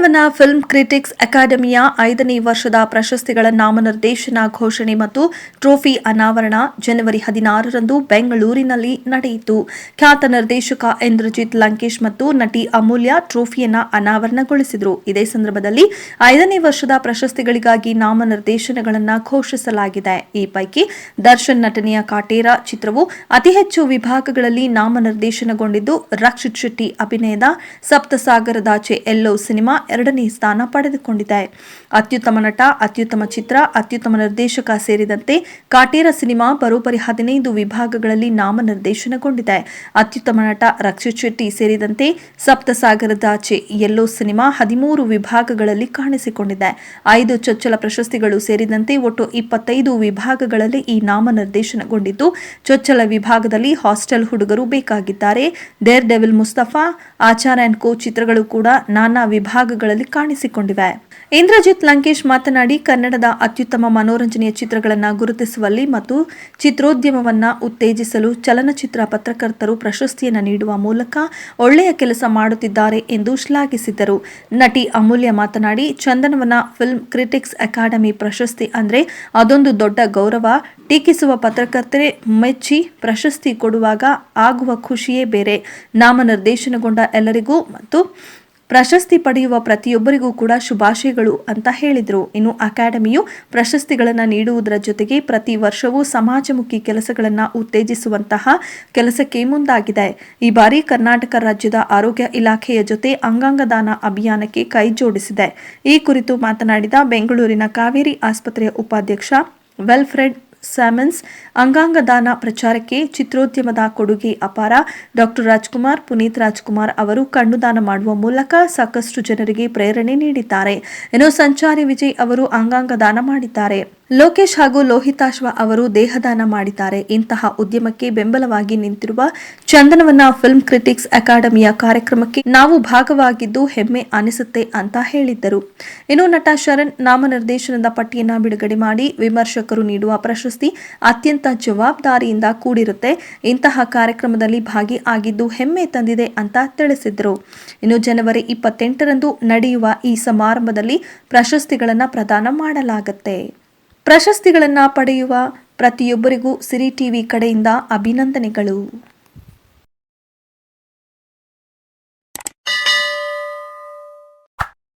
Chandanavana film critics ಅಕಾಡೆಮಿಯ ಐದನೇ ವರ್ಷದ ಪ್ರಶಸ್ತಿಗಳ ನಾಮನಿರ್ದೇಶನ ಘೋಷಣೆ ಮತ್ತು ಟ್ರೋಫಿ ಅನಾವರಣ ಜನವರಿ ಹದಿನಾರರಂದು ಬೆಂಗಳೂರಿನಲ್ಲಿ ನಡೆಯಿತು. ಖ್ಯಾತ ನಿರ್ದೇಶಕ ಇಂದ್ರಜಿತ್ ಲಂಕೇಶ್ ಮತ್ತು ನಟಿ ಅಮೂಲ್ಯ ಟ್ರೋಫಿಯನ್ನ ಅನಾವರಣಗೊಳಿಸಿದರು. ಇದೇ ಸಂದರ್ಭದಲ್ಲಿ ಐದನೇ ವರ್ಷದ ಪ್ರಶಸ್ತಿಗಳಿಗಾಗಿ ನಾಮನಿರ್ದೇಶನಗಳನ್ನು ಘೋಷಿಸಲಾಗಿದೆ. ಈ ಪೈಕಿ ದರ್ಶನ್ ನಟನೆಯ ಕಾಟೇರ ಚಿತ್ರವು ಅತಿ ಹೆಚ್ಚು ವಿಭಾಗಗಳಲ್ಲಿ ನಾಮನಿರ್ದೇಶನಗೊಂಡಿದ್ದು ರಕ್ಷಿತ್ ಶೆಟ್ಟಿ ಅಭಿನಯದ ಸಪ್ತಸಾಗರದಾಚೆ ಎಲ್ಲೋ ಸಿನಿಮಾ ಎರಡನೇ ಸ್ಥಾನ ಪಡೆದುಕೊಂಡಿದೆ ಅತ್ಯುತ್ತಮ ನಟ, ಅತ್ಯುತ್ತಮ ಚಿತ್ರ, ಅತ್ಯುತ್ತಮ ನಿರ್ದೇಶಕ ಸೇರಿದಂತೆ ಕಾಟೇರ ಸಿನಿಮಾ ಬರೋಬ್ಬರಿ ಹದಿನೈದು ವಿಭಾಗಗಳಲ್ಲಿ ನಾಮನಿರ್ದೇಶನಗೊಂಡಿದೆ. ಅತ್ಯುತ್ತಮ ನಟ ರಕ್ಷಿತ್ ಶೆಟ್ಟಿ ಸೇರಿದಂತೆ ಸಪ್ತಸಾಗರದಾಚೆ ಎಲ್ಲೋ ಸಿನಿಮಾ ಹದಿಮೂರು ವಿಭಾಗಗಳಲ್ಲಿ ಕಾಣಿಸಿಕೊಂಡಿದೆ. ಐದು ಚೊಚ್ಚಲ ಪ್ರಶಸ್ತಿಗಳು ಸೇರಿದಂತೆ ಒಟ್ಟು ಇಪ್ಪತ್ತೈದು ವಿಭಾಗಗಳಲ್ಲಿ ಈ ನಾಮನಿರ್ದೇಶನಗೊಂಡಿದ್ದು, ಚೊಚ್ಚಲ ವಿಭಾಗದಲ್ಲಿ ಹಾಸ್ಟೆಲ್ ಹುಡುಗರು ಬೇಕಾಗಿದ್ದಾರೆ. Dare devil Mustafa, Achar and co ಚಿತ್ರಗಳು ಕೂಡ ನಾನಾ ವಿಭಾಗಗಳಲ್ಲಿ ಕಾಣಿಸಿಕೊಂಡಿವೆ. ಇಂದ್ರಜಿತ್ ಲಂಕೇಶ್ ಮಾತನಾಡಿ, ಕನ್ನಡದ ಅತ್ಯುತ್ತಮ ಮನೋರಂಜನೆಯ ಚಿತ್ರಗಳನ್ನು ಗುರುತಿಸುವಲ್ಲಿ ಮತ್ತು ಚಿತ್ರೋದ್ಯಮವನ್ನ ಉತ್ತೇಜಿಸಲು ಚಲನಚಿತ್ರ ಪತ್ರಕರ್ತರು ಪ್ರಶಸ್ತಿಯನ್ನು ನೀಡುವ ಮೂಲಕ ಒಳ್ಳೆಯ ಕೆಲಸ ಮಾಡುತ್ತಿದ್ದಾರೆ ಎಂದು ಶ್ಲಾಘಿಸಿದರು. ನಟಿ ಅಮೂಲ್ಯ ಮಾತನಾಡಿ, ಚಂದನವನ ಫಿಲ್ಮ್ ಕ್ರಿಟಿಕ್ಸ್ ಅಕಾಡೆಮಿ ಪ್ರಶಸ್ತಿ ಅಂದ್ರೆ ಅದೊಂದು ದೊಡ್ಡ ಗೌರವ. ಟೀಕಿಸುವ ಪತ್ರಕರ್ತರೇ ಮೆಚ್ಚಿ ಪ್ರಶಸ್ತಿ ಕೊಡುವಾಗ ಆಗುವ ಖುಷಿಯೇ ಬೇರೆ. ನಾಮನಿರ್ದೇಶನಗೊಂಡ ಎಲ್ಲರಿಗೂ ಮತ್ತು ಪ್ರಶಸ್ತಿ ಪಡೆಯುವ ಪ್ರತಿಯೊಬ್ಬರಿಗೂ ಕೂಡ ಶುಭಾಶಯಗಳು ಅಂತ ಹೇಳಿದರು. ಇನ್ನು ಅಕಾಡೆಮಿಯು ಪ್ರಶಸ್ತಿಗಳನ್ನು ನೀಡುವುದರ ಜೊತೆಗೆ ಪ್ರತಿ ವರ್ಷವೂ ಸಮಾಜಮುಖಿ ಕೆಲಸಗಳನ್ನು ಉತ್ತೇಜಿಸುವಂತಹ ಕೆಲಸಕ್ಕೆ ಮುಂದಾಗಿದೆ. ಈ ಬಾರಿ ಕರ್ನಾಟಕ ರಾಜ್ಯದ ಆರೋಗ್ಯ ಇಲಾಖೆಯ ಜೊತೆ ಅಂಗಾಂಗದಾನ ಅಭಿಯಾನಕ್ಕೆ ಕೈ ಜೋಡಿಸಿದೆ. ಈ ಕುರಿತು ಮಾತನಾಡಿದ ಬೆಂಗಳೂರಿನ ಕಾವೇರಿ ಆಸ್ಪತ್ರೆಯ ಉಪಾಧ್ಯಕ್ಷ ವೆಲ್ಫ್ರೆಡ್ ಸ್ಯಾಮನ್ಸ್. ಅಂಗಾಂಗ ದಾನ ಪ್ರಚಾರಕ್ಕೆ ಚಿತ್ರೋದ್ಯಮದ ಕೊಡುಗೆ ಅಪಾರ. ಡಾಕ್ಟರ್ ರಾಜ್ಕುಮಾರ್, ಪುನೀತ್ ರಾಜ್ಕುಮಾರ್ ಅವರು ಕಣ್ಣು ದಾನ ಮಾಡುವ ಮೂಲಕ ಸಾಕಷ್ಟು ಜನರಿಗೆ ಪ್ರೇರಣೆ ನೀಡಿದ್ದಾರೆ. ಇನ್ನು ಸಂಚಾರಿ ವಿಜಯ್ ಅವರು ಅಂಗಾಂಗ ದಾನ ಮಾಡಿದ್ದಾರೆ. ಲೋಕೇಶ್ ಹಾಗೂ ಲೋಹಿತಾಶ್ವ ಅವರು ದೇಹದಾನ ಮಾಡಿದ್ದಾರೆ. ಇಂತಹ ಉದ್ಯಮಕ್ಕೆ ಬೆಂಬಲವಾಗಿ ನಿಂತಿರುವ ಚಂದನವನ ಫಿಲ್ಮ್ ಕ್ರಿಟಿಕ್ಸ್ ಅಕಾಡೆಮಿಯ ಕಾರ್ಯಕ್ರಮಕ್ಕೆ ನಾವು ಭಾಗವಾಗಿದ್ದು ಹೆಮ್ಮೆ ಅನಿಸುತ್ತೆ ಅಂತ ಹೇಳಿದ್ದರು. ಇನ್ನು ನಟ ಶರಣ್ ನಾಮನಿರ್ದೇಶನದ ಪಟ್ಟಿಯನ್ನು ಬಿಡುಗಡೆ ಮಾಡಿ ವಿಮರ್ಶಕರು ನೀಡುವ ಪ್ರಶಸ್ತಿ ಅತ್ಯಂತ ಜವಾಬ್ದಾರಿಯಿಂದ ಕೂಡಿರುತ್ತೆ. ಇಂತಹ ಕಾರ್ಯಕ್ರಮದಲ್ಲಿ ಭಾಗಿಯಾಗಿದ್ದು ಹೆಮ್ಮೆ ತಂದಿದೆ ಅಂತ ತಿಳಿಸಿದರು. ಇನ್ನು ಜನವರಿ ಇಪ್ಪತ್ತೆಂಟರಂದು ನಡೆಯುವ ಈ ಸಮಾರಂಭದಲ್ಲಿ ಪ್ರಶಸ್ತಿಗಳನ್ನು ಪ್ರದಾನ ಮಾಡಲಾಗುತ್ತೆ. ಪ್ರಶಸ್ತಿಗಳನ್ನು ಪಡೆಯುವ ಪ್ರತಿಯೊಬ್ಬರಿಗೂ ಸಿರಿ ಟಿವಿ ಕಡೆಯಿಂದ ಅಭಿನಂದನೆಗಳು.